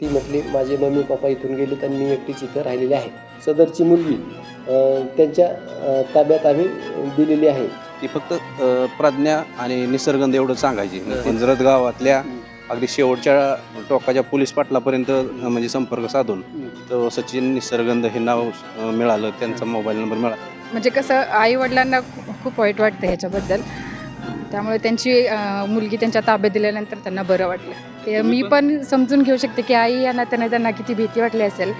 ती म्हटली माझे मम्मी पप्पा इथून गेलेत आणि मी एकटीच इथं राहिलेली आहे. सदरची मुलगी त्यांच्या ताब्यात आम्ही दिलेली आहे. ती फक्त प्रज्ञा आणि निसर्गंध एवढं सांगायची. पिंजरत गावातल्या अगदी शेवटच्या टोकाच्या पोलीस पाटलापर्यंत म्हणजे संपर्क साधून तर सचिन निसर्गंध हे नाव मिळालं. त्यांचा मोबाईल नंबर मिळाला. म्हणजे कसं आई वडिलांना खूप वाईट वाटतं ह्याच्याबद्दल. त्यामुळे त्यांची मुलगी त्यांच्या ताब्यात दिल्यानंतर त्यांना बरं वाटलं. ते मी पण समजून घेऊ शकते की आई या नात्याने त्यांना किती भीती वाटली असेल.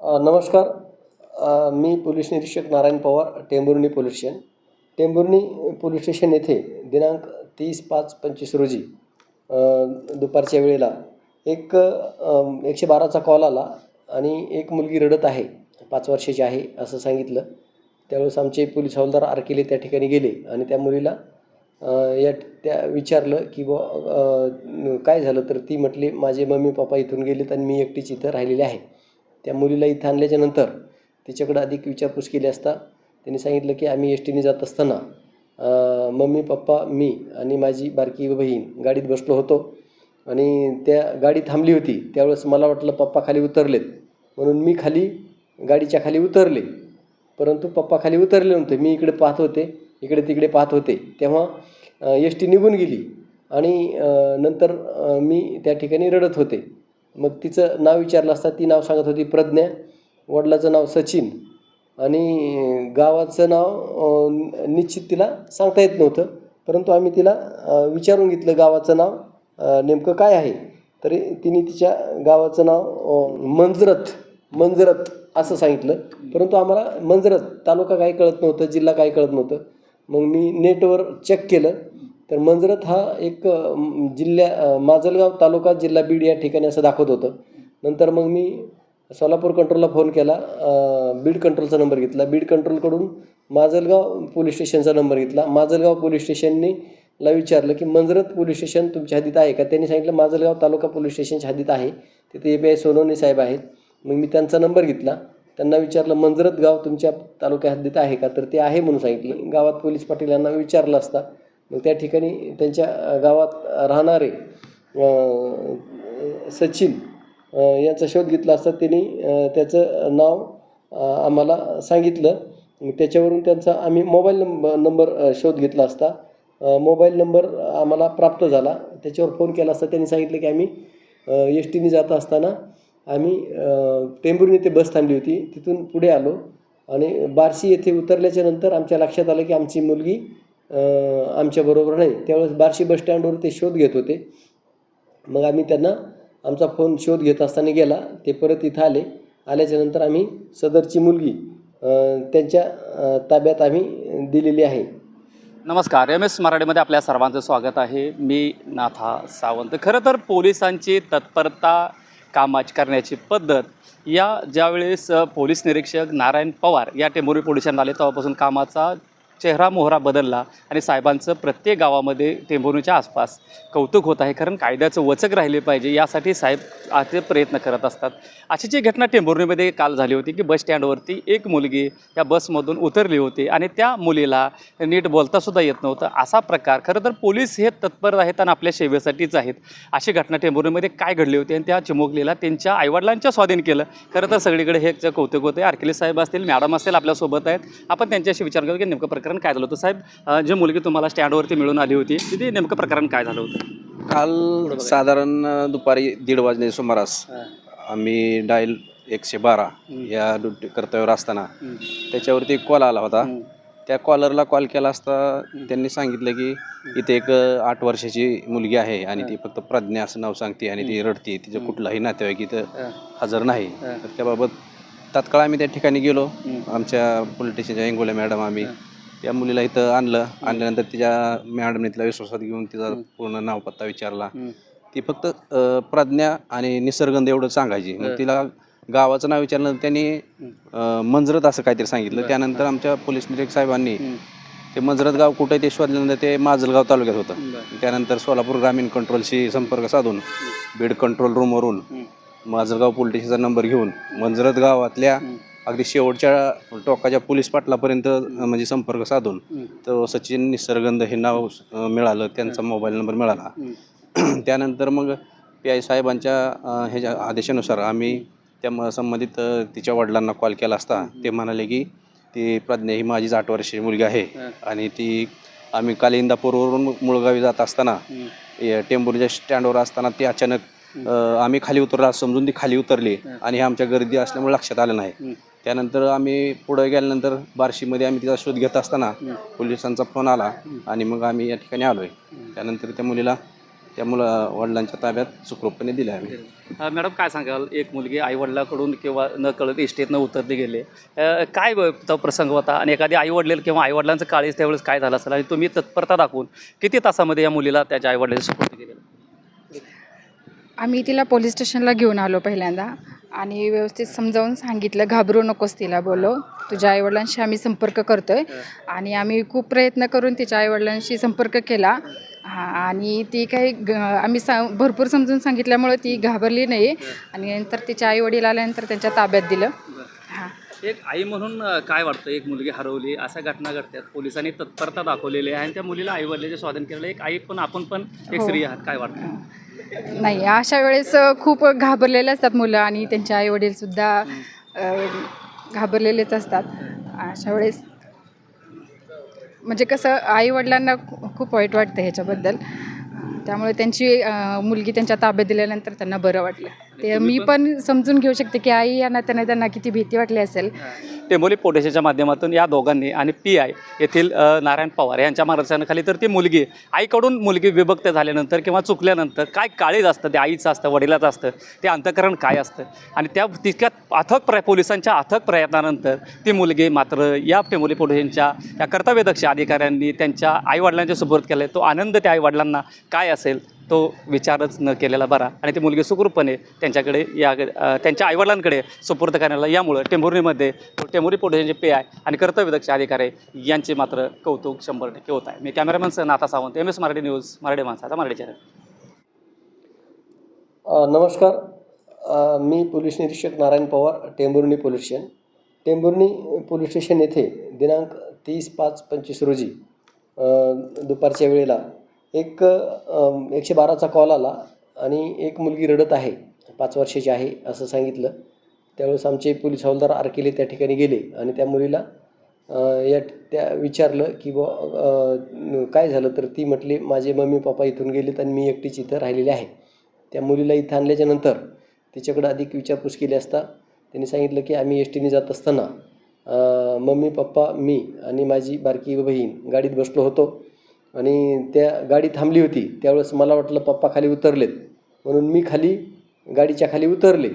नमस्कार. मी पोलीस निरीक्षक Narayan Pawar Tembhurni police station. Tembhurni police station येथे दिनांक तीस पाच पंचवीस रोजी दुपारच्या वेळेला एक एकशे बाराचा कॉल आला आणि एक मुलगी रडत आहे. पाच वर्षाची आहे असं सांगितलं. त्यावेळेस आमचे पोलीस हवालदार आरकेले त्या ठिकाणी गेले आणि त्या मुलीला या त्या विचारलं की बुवा काय झालं? तर ती म्हटली माझे मम्मी पप्पा इथून गेलेत आणि मी एकटीच इथं राहिलेली आहे. त्या मुलीला इथं आणल्याच्यानंतर तिच्याकडं अधिक विचारपूस केली असता त्यांनी सांगितलं की आम्ही एस टीने जात असताना मम्मी पप्पा मी आणि माझी बारकी बहीण गाडीत बसलो होतो आणि त्या गाडी थांबली होती. त्यावेळेस मला वाटलं पप्पा खाली उतरलेत. म्हणून मी खाली गाडीच्या खाली उतरले. परंतु पप्पा खाली उतरले नव्हते. मी इकडे पाहत होते. इकडे तिकडे पाहत होते. तेव्हा एस टी निघून गेली. आणि नंतर मी त्या ठिकाणी रडत होते. मग तिचं नाव विचारलं असता ती नाव सांगत होती प्रज्ञा. वडिलाचं नाव सचिन. आणि गावाचं नाव निश्चित तिला सांगता येत नव्हतं. परंतु आम्ही तिला विचारून घेतलं गावाचं नाव नेमकं काय आहे? तरी तिने तिच्या गावाचं नाव मंजरथ मंजरत मंजरत असं सांगितलं. परंतु आम्हाला मंजरत तालुका काही कळत नव्हतं जिल्हा काही कळत नव्हतं. मग मी नेटवर चेक केलं. तर मंजरत हा एक जिल्ह्या माजलगाव तालुका जिल्हा बीड या ठिकाणी असं दाखवत होतं. नंतर मग मी सोलापूर कंट्रोलला फोन केला. बीड कंट्रोलचा नंबर घेतला. बीड कंट्रोलकडून माजलगाव पोलीस स्टेशनचा नंबर घेतला. माजलगाव पोलीस स्टेशननी ला विचारलं की मंजरत पोलीस स्टेशन तुमच्या हद्दीत आहे का? त्यांनी सांगितलं माजलगाव तालुका पोलीस स्टेशनच्या हद्दीत आहे. तिथे ए पी आय सोनवणे साहेब आहेत. मग मी त्यांचा नंबर घेतला. त्यांना विचारलं मंजरत गाव तुमच्या तालुक्या हद्दीत आहे का? तर ते आहे म्हणून सांगितलं. गावात पोलीस पाटील यांना विचारलं असता. मग त्या ठिकाणी त्यांच्या गावात राहणारे सचिन यांचा शोध घेतला असता. त्यांनी त्याचं नाव आम्हाला सांगितलं. त्याच्यावरून त्यांचा आम्ही मोबाईल नंब नंबर शोध घेतला असता. मोबाईल नंबर आम्हाला प्राप्त झाला. त्याच्यावर फोन केला असता. त्यांनी सांगितलं की आम्ही एस टीने जात असताना आम्ही अ, टेंभुर्णी येथे बस थांबली होती. तिथून पुढे आलो आणि बार्शी येथे उतरल्याच्या नंतर आमच्या लक्षात आलं की आमची मुलगी आमच्याबरोबर नाही. त्यावेळेस बार्शी बस स्टँडवर ते शोध घेत होते. मग आम्ही त्यांना आमचा फोन शोध घेत असताना गेला. ते परत इथं आले. आल्याच्यानंतर आम्ही सदरची मुलगी त्यांच्या ताब्यात आम्ही दिलेली आहे. नमस्कार. एम एस मराठीमध्ये आपल्या सर्वांचं स्वागत आहे. मी नाथा सावंत. खरं तर पोलिसांची तत्परता कामाची करण्याची पद्धत. या ज्यावेळेस पोलीस निरीक्षक नारायण पवार या टेंभुर्णी पोलिसांना आले तेव्हापासून कामाचा चेहरा मोहरा बदलला आणि साहेबांचं प्रत्येक गावामध्ये टेंभुर्णीच्या आसपास कौतुक होत आहे. कारण कायद्याचं वचक राहिले पाहिजे यासाठी साहेब ते प्रयत्न करत असतात. अशी जी घटना टेंभुर्णीमध्ये काल झाली होती की बस स्टँडवरती एक मुलगी त्या बसमधून उतरली होती आणि त्या मुलीला नीट बोलतासुद्धा येत नव्हतं. असा प्रकार खरं तर पोलीस हे तत्पर आहेत आणि आपल्या सेवेसाठीच आहेत. अशी घटना टेंभुर्णीमध्ये काय घडली होती आणि त्या चिमुकलीला त्यांच्या आईवडिलांच्या स्वाधीन केलं? खरं तर सगळीकडे हे जे कौतुक होते आरकेले साहेब असतील मॅडम असतील आपल्यासोबत आहेत. आपण त्यांच्याशी विचार करू की नेमकं प्रकार प्रकरण काय झालं होतं? साहेब जी मुलगी तुम्हाला स्टँडवरती मिळून आली होती तिथे नेमकं प्रकरण काय झालं होतं? काल साधारण दुपारी दीड वाजले सुमारास आम्ही डायल एकशे बारा या ड्युटी कर्तव्यावर असताना त्याच्यावरती कॉल आला होता. त्या कॉलरला कॉल केला असता त्यांनी सांगितलं की इथे एक आठ वर्षाची मुलगी आहे आणि ती फक्त प्रज्ञा असं नाव सांगते आणि ती रडते तिचं कुठलाही नातेवाईक इथं हजर नाही. तर त्याबाबत तात्काळ आम्ही त्या ठिकाणी गेलो. आमच्या पोलीस स्टेशनच्या इंगोले मॅडम आम्ही त्या मुलीला इथं आणलं. आणल्यानंतर तिच्या मॅडमने तिला विश्वासात घेऊन तिचा पूर्ण नाव पत्ता विचारला ती फक्त अ, प्रज्ञा आणि निसर्गंध एवढं सांगायची. मग तिला गावाचं नाव विचारलं त्यांनी अ, मंजरत असं काहीतरी सांगितलं. त्यानंतर आमच्या पोलीस निरीक्षक साहेबांनी ते मंजरत गाव कुठे ते शोधल्यानंतर ते माजलगाव तालुक्यात होतं. त्यानंतर सोलापूर ग्रामीण कंट्रोलशी संपर्क साधून बीड कंट्रोल रूमवरून माजलगाव पोलीस स्टेशनचा नंबर घेऊन मंजरत गावातल्या अगदी शेवटच्या टोकाच्या पोलीस पाटलापर्यंत म्हणजे संपर्क साधून तो सचिन निसर्गंध हे नाव मिळालं त्यांचा मोबाईल नंबर मिळाला. त्यानंतर मग पी आय साहेबांच्या ह्याच्या आदेशानुसार आम्ही त्या संबंधित तिच्या वडिलांना कॉल केला असता ते म्हणाले की ती प्रज्ञा ही माझीच आठ वर्षाची मुलगी आहे आणि ती आम्ही काल इंदापूरवरून मुळगावी जात असताना या टेंभुर्णीच्या स्टँडवर असताना ती अचानक आम्ही खाली उतरलो समजून ती खाली उतरली आणि हे आमच्या गर्दी असल्यामुळे लक्षात आलं नाही. त्यानंतर आम्ही पुढे गेल्यानंतर बार्शीमध्ये आम्ही तिचा शोध घेत असताना पोलिसांचा फोन आला आणि मग आम्ही या ठिकाणी आलोय. त्यानंतर त्या मुलीला त्या मुला वडिलांच्या ताब्यात सुखरूपपणे दिले आम्ही. मॅडम काय सांगाल? एक मुलगी आईवडिलाकडून किंवा न कळत इष्टेतनं उतरली गेले. अ, काय ब- तो प्रसंग होता? आणि एखादी आईवडील किंवा आईवडिलांचं काळीज त्यावेळेस काय झालं असेल? आणि तुम्ही तत्परता दाखवून किती तासामध्ये या मुलीला त्याच्या आईवडिलांची सुपूर्द केलेलं आम्ही तिला पोलीस स्टेशनला घेऊन आलो पहिल्यांदा. आणि व्यवस्थित समजावून सांगितलं घाबरू नकोस तिला बोलो तुझ्या आईवडिलांशी आम्ही संपर्क करतो आहे आणि आम्ही खूप प्रयत्न करून तिच्या आईवडिलांशी संपर्क केला. हा आणि ती काही ग आम्ही सा भरपूर समजून सांगितल्यामुळे ती घाबरली नाही. आणि नंतर तिच्या आईवडील आल्यानंतर त्यांच्या ताब्यात दिलं. एक आई म्हणून काय वाटतं? एक मुलगी हरवली अशा घटना घडतात. पोलिसांनी तत्परता दाखवलेली आहे आणि त्या मुलीला आईवडिलांचे स्वाधीन केलेलं एक आई पण आपण पण एक हो. स्त्री आहात. काय वाटतं? नाही अशा वेळेस खूप घाबरलेले असतात मुलं आणि त्यांचे आईवडीलसुद्धा अ, घाबरलेलेच असतात. अशा वेळेस म्हणजे कसं आईवडिलांना खू- खूप वाईट वाटतं ह्याच्याबद्दल. त्यामुळे त्यांची मुलगी त्यांच्या ताब्यात दिल्यानंतर त्यांना बरं वाटलं. ते मी पण समजून घेऊ शकते की आई या नात्याने त्यांना किती भीती वाटली असेल. टेंबोली पोटेशच्या माध्यमातून या दोघांनी आणि पी आय येथील नारायण पवार यांच्या मार्गदर्शनाखाली तर ती मुलगी आईकडून मुलगी विभक्त झाल्यानंतर किंवा चुकल्यानंतर काय काळीज असतं ते आईचं असतं वडिलाचं असतं ते अंतकरण काय असतं? आणि त्या तितक्यात अथक प्र पोलिसांच्या अथक प्रयत्नानंतर ती मुलगी मात्र या टेंबोली पोटेशनच्या या कर्तव्यदक्ष अधिकाऱ्यांनी त्यांच्या आईवडिलांच्या सुपूर्द केलं. तो आनंद त्या आईवडिलांना काय असेल तो विचारच न केलेला बरा. आणि ती मुलगी सुखरूपपणे त्यांच्याकडे या त्यांच्या आईवडिलांकडे सुपूर्द करण्याला यामुळं टेंभुर्णीमध्ये तो टेंभुरी पोलिसांचे पे आहे आणि कर्तव्यदक्ष अधिकारी यांचे मात्र कौतुक शंभर टक्के होत आहे. मी cameraman sir Natha Sawant M S Marathi news Marathi माणसाचा मराठी चॅनल नमस्कार. मी पोलीस निरीक्षक Narayan Pawar Tembhurni police station. Tembhurni police station येथे दिनांक तीस पाच पंचवीस रोजी दुपारच्या वेळेला एक एकशे बाराचा कॉल आला आणि एक मुलगी रडत आहे. पाच वर्षाची आहे असं सांगितलं. त्यावेळेस आमचे पोलीस हवालदार आरकेले त्या ठिकाणी गेले आणि त्या मुलीला या त्या विचारलं की बा काय झालं? तर ती म्हटली माझे मम्मी पप्पा इथून गेलेत आणि मी एकटीच इथं राहिलेले आहे. त्या मुलीला इथं आणल्याच्यानंतर तिच्याकडं अधिक विचारपूस केली असता त्यांनी सांगितलं की आम्ही एस टीने जात असताना मम्मी पप्पा मी आणि माझी बारकी बहीण गाडीत बसलो होतो. आणि त्या गाडी थांबली होती. त्यावेळेस मला वाटलं पप्पा खाली उतरलेत. म्हणून मी खाली गाडीच्या खाली उतरले.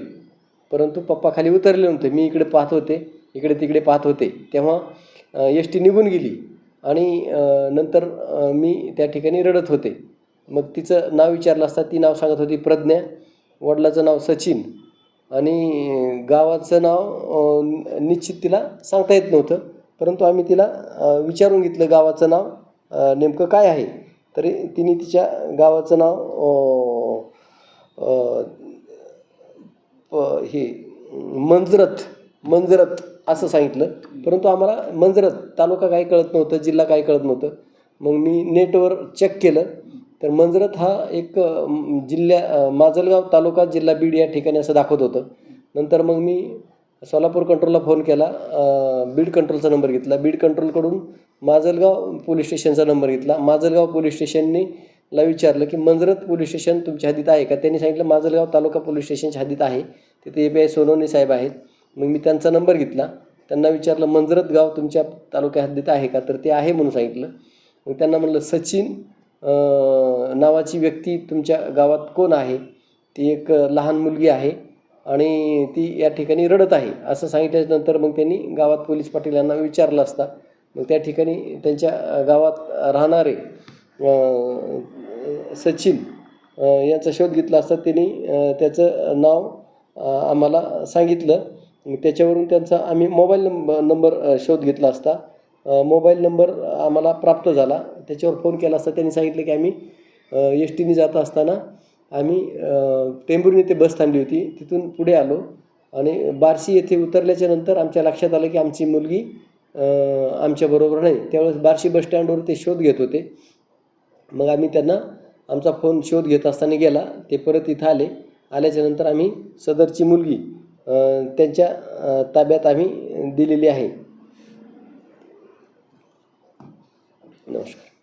परंतु पप्पा खाली उतरले नव्हते. मी इकडे पाहत होते. इकडे तिकडे पाहत होते. तेव्हा एस टी निघून गेली. आणि नंतर मी त्या ठिकाणी रडत होते. मग तिचं नाव विचारलं असता ती नाव सांगत होती प्रज्ञा. वडिलाचं नाव सचिन. आणि गावाचं नाव निश्चित तिला सांगता येत नव्हतं. परंतु आम्ही तिला विचारून घेतलं गावाचं नाव. नेमकं काय आहे? तरी तिने तिच्या गावाचं नाव प- हे मंजरत मंजरत असं सांगितलं. परंतु आम्हाला मंजरत तालुका काही कळत नव्हतं जिल्हा काही कळत नव्हतं. मग मी नेटवर चेक केलं. तर मंजरत हा एक जिल्ह्या माजलगाव तालुका जिल्हा बीड या ठिकाणी असं दाखवत होतं. नंतर मग मी सोलापूर कंट्रोलला फोन केला. बीड कंट्रोलचा नंबर घेतला. बीड कंट्रोलकडून माजलगाव पोलीस स्टेशनचा नंबर घेतला. माजलगाव पोलीस स्टेशननी ला विचारलं की मंजरत पोलीस स्टेशन तुमच्या हद्दीत आहे का? त्यांनी सांगितलं माजलगाव तालुका पोलीस स्टेशनच्या हद्दीत आहे. तिथे ए पी आय सोनवणे साहेब आहेत. मग मी त्यांचा नंबर घेतला. त्यांना विचारलं मंजरत गाव तुमच्या तालुक्या हद्दीत आहे का? तर ते आहे म्हणून सांगितलं. मग त्यांना म्हणलं सचिन नावाची व्यक्ती तुमच्या गावात कोण आहे? ती एक लहान मुलगी आहे. आणि ती या ठिकाणी रडत आहे असं सांगितल्यानंतर मग त्यांनी गावात पोलीस पाटील यांना विचारलं असता. मग त्या ठिकाणी त्यांच्या गावात राहणारे सचिन यांचा शोध घेतला असता. त्यांनी त्याचं नाव आम्हाला सांगितलं. त्याच्यावरून त्यांचा आम्ही मोबाईल नंब नंबर शोध घेतला असता. मोबाईल नंबर आम्हाला प्राप्त झाला. त्याच्यावर फोन केला असता. त्यांनी सांगितलं की आम्ही एस टीने जात असताना आम्ही अं, टेंभुर्णी ते बस थांबली होती. तिथून पुढे आलो आणि बार्शी येथे उतरल्याच्या नंतर आमच्या लक्षात आलं की आमची मुलगी आमच्याबरोबर नाही. त्यावेळेस बार्शी बसस्टँडवर ते शोध घेत होते. मग आम्ही त्यांना आमचा फोन शोध घेत असताना गेला. ते परत इथं आले. आल्याच्यानंतर आम्ही सदरची मुलगी त्यांच्या ताब्यात आम्ही दिलेली आहे. नमस्कार.